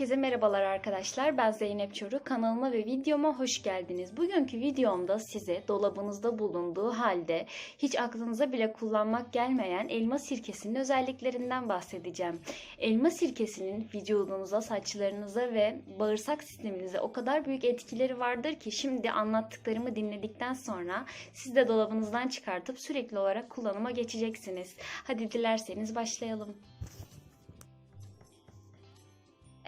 Merhabalar arkadaşlar ben Zeynep Çoruk kanalıma ve videoma hoş geldiniz. Bugünkü videomda size dolabınızda bulunduğu halde hiç aklınıza bile kullanmak gelmeyen elma sirkesinin özelliklerinden bahsedeceğim. Elma sirkesinin vücudunuza, saçlarınıza ve bağırsak sisteminize o kadar büyük etkileri vardır ki şimdi anlattıklarımı dinledikten sonra siz de dolabınızdan çıkartıp sürekli olarak kullanıma geçeceksiniz. Hadi dilerseniz başlayalım.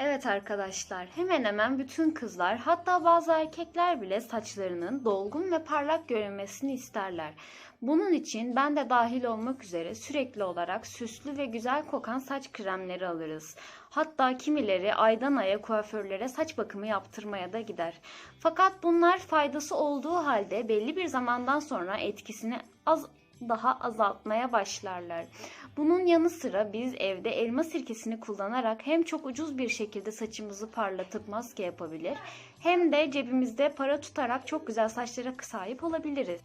Evet arkadaşlar, hemen hemen bütün kızlar, hatta bazı erkekler bile saçlarının dolgun ve parlak görünmesini isterler. Bunun için ben de dahil olmak üzere sürekli olarak süslü ve güzel kokan saç kremleri alırız. Hatta kimileri aydan aya kuaförlere saç bakımı yaptırmaya da gider. Fakat bunlar faydası olduğu halde belli bir zamandan sonra etkisini az daha azaltmaya başlarlar. Bunun yanı sıra biz evde elma sirkesini kullanarak hem çok ucuz bir şekilde saçımızı parlatıp maske yapabilir hem de cebimizde para tutarak çok güzel saçlara sahip olabiliriz.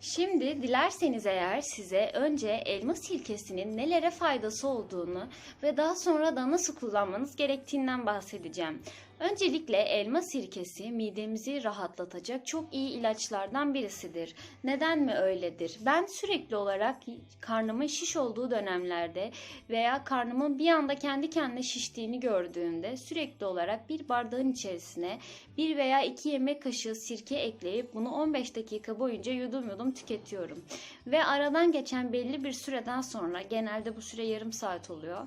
Şimdi dilerseniz eğer size önce elma sirkesinin nelere faydası olduğunu ve daha sonra da nasıl kullanmanız gerektiğinden bahsedeceğim. Öncelikle elma sirkesi midemizi rahatlatacak çok iyi ilaçlardan birisidir. Neden mi öyledir? Ben sürekli olarak karnımın şiş olduğu dönemlerde veya karnımın bir anda kendi kendine şiştiğini gördüğümde sürekli olarak bir bardağın içerisine bir veya iki yemek kaşığı sirke ekleyip bunu 15 dakika boyunca yudum yudum tüketiyorum. Ve aradan geçen belli bir süreden sonra genelde bu süre yarım saat oluyor.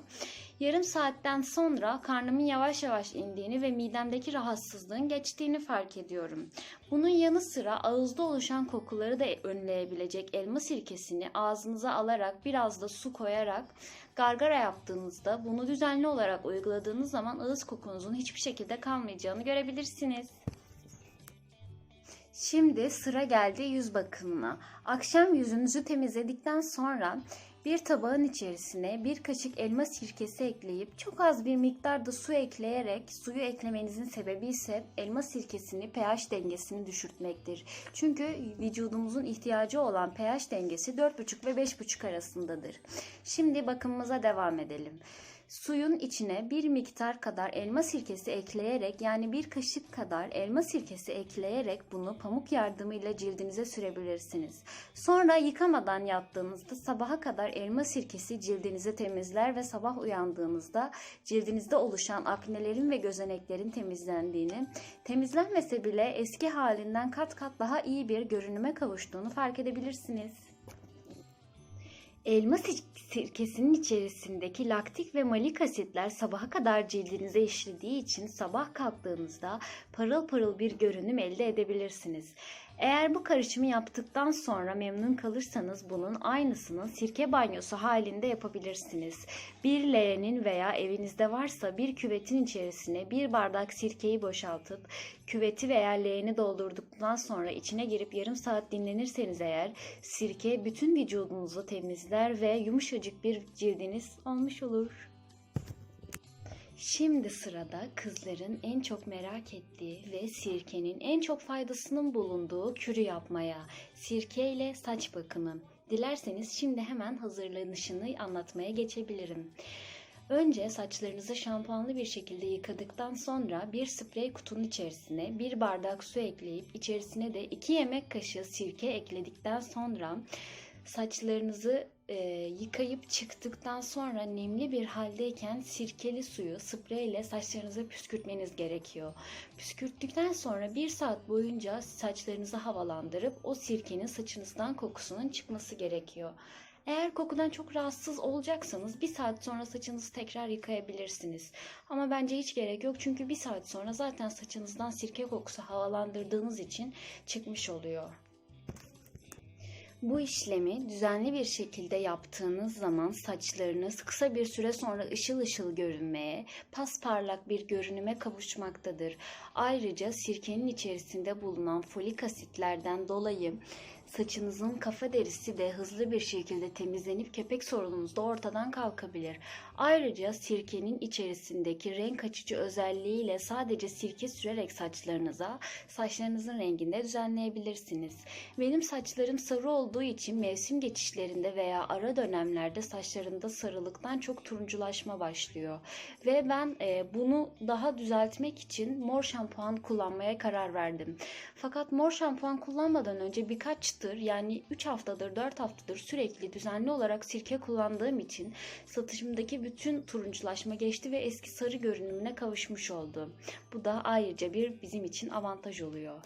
Yarım saatten sonra karnımın yavaş yavaş indiğini ve midemdeki rahatsızlığın geçtiğini fark ediyorum. Bunun yanı sıra ağızda oluşan kokuları da önleyebilecek elma sirkesini ağzınıza alarak biraz da su koyarak gargara yaptığınızda bunu düzenli olarak uyguladığınız zaman ağız kokunuzun hiçbir şekilde kalmayacağını görebilirsiniz. Şimdi sıra geldi yüz bakımına. Akşam yüzünüzü temizledikten sonra bir tabağın içerisine bir kaşık elma sirkesi ekleyip çok az bir miktarda su ekleyerek suyu eklemenizin sebebi ise elma sirkesini pH dengesini düşürtmektir. Çünkü vücudumuzun ihtiyacı olan pH dengesi 4,5 ve 5,5 arasındadır. Şimdi bakımımıza devam edelim. Suyun içine bir miktar kadar elma sirkesi ekleyerek yani bir kaşık kadar elma sirkesi ekleyerek bunu pamuk yardımıyla cildinize sürebilirsiniz. Sonra yıkamadan yattığınızda sabaha kadar elma sirkesi cildinizi temizler ve sabah uyandığınızda cildinizde oluşan aknelerin ve gözeneklerin temizlendiğini, temizlenmese bile eski halinden kat kat daha iyi bir görünüme kavuştuğunu fark edebilirsiniz. Elma sirkesinin içerisindeki laktik ve malik asitler sabaha kadar cildinize işlediği için sabah kalktığınızda parıl parıl bir görünüm elde edebilirsiniz. Eğer bu karışımı yaptıktan sonra memnun kalırsanız bunun aynısını sirke banyosu halinde yapabilirsiniz. Bir leğenin veya evinizde varsa bir küvetin içerisine bir bardak sirkeyi boşaltıp küveti veya leğeni doldurduktan sonra içine girip yarım saat dinlenirseniz eğer sirke bütün vücudunuzu temizler ve yumuşacık bir cildiniz olmuş olur. Şimdi sırada kızların en çok merak ettiği ve sirkenin en çok faydasının bulunduğu kürü yapmaya, sirke ile saç bakımı. Dilerseniz şimdi hemen hazırlanışını anlatmaya geçebilirim. Önce saçlarınızı şampuanlı bir şekilde yıkadıktan sonra bir sprey kutunun içerisine bir bardak su ekleyip içerisine de 2 yemek kaşığı sirke ekledikten sonra saçlarınızı e, yıkayıp çıktıktan sonra nemli bir haldeyken sirkeli suyu spreyle saçlarınıza püskürtmeniz gerekiyor. Püskürttükten sonra bir saat boyunca saçlarınızı havalandırıp o sirkenin saçınızdan kokusunun çıkması gerekiyor. Eğer kokudan çok rahatsız olacaksanız bir saat sonra saçınızı tekrar yıkayabilirsiniz. Ama bence hiç gerek yok çünkü bir saat sonra zaten saçınızdan sirke kokusu havalandırdığınız için çıkmış oluyor. Bu işlemi düzenli bir şekilde yaptığınız zaman saçlarınız kısa bir süre sonra ışıl ışıl görünmeye, pasparlak bir görünüme kavuşmaktadır. Ayrıca sirkenin içerisinde bulunan folik asitlerden dolayı Saçınızın kafa derisi de hızlı bir şekilde temizlenip kepek sorununuz da ortadan kalkabilir. Ayrıca sirkenin içerisindeki renk açıcı özelliğiyle sadece sirke sürerek saçlarınıza saçlarınızın renginde düzenleyebilirsiniz. Benim saçlarım sarı olduğu için mevsim geçişlerinde veya ara dönemlerde saçlarımda sarılıktan çok turunculaşma başlıyor. Ve ben e, bunu daha düzeltmek için mor şampuan kullanmaya karar verdim. Fakat mor şampuan kullanmadan önce birkaçtır yani 3 haftadır 4 haftadır sürekli düzenli olarak sirke kullandığım için satışımdaki bütün turunculaşma geçti ve eski sarı görünümüne kavuşmuş oldu. Bu da ayrıca bir bizim için avantaj oluyor.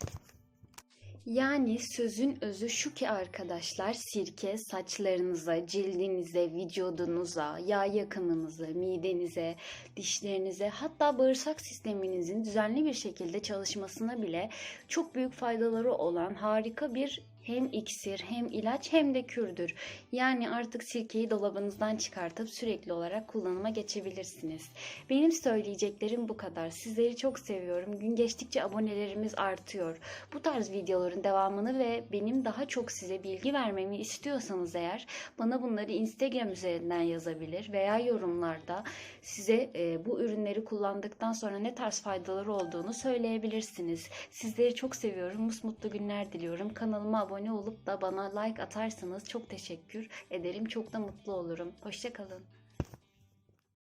Yani sözün özü şu ki arkadaşlar sirke saçlarınıza, cildinize, vücudunuza, yağ yakımınıza, midenize, dişlerinize hatta bağırsak sisteminizin düzenli bir şekilde çalışmasına bile çok büyük faydaları olan harika bir hem iksir hem ilaç hem de kürdür. Yani artık sirkeyi dolabınızdan çıkartıp sürekli olarak kullanıma geçebilirsiniz. Benim söyleyeceklerim bu kadar. Sizleri çok seviyorum. Gün geçtikçe abonelerimiz artıyor. Bu tarz videoların devamını ve benim daha çok size bilgi vermemi istiyorsanız eğer bana bunları Instagram üzerinden yazabilir veya yorumlarda size e, bu ürünleri kullandıktan sonra ne tarz faydaları olduğunu söyleyebilirsiniz. Sizleri çok seviyorum. Musmutlu günler diliyorum. Kanalıma abone olup da bana like atarsanız çok teşekkür ederim. Çok da mutlu olurum. Hoşçakalın.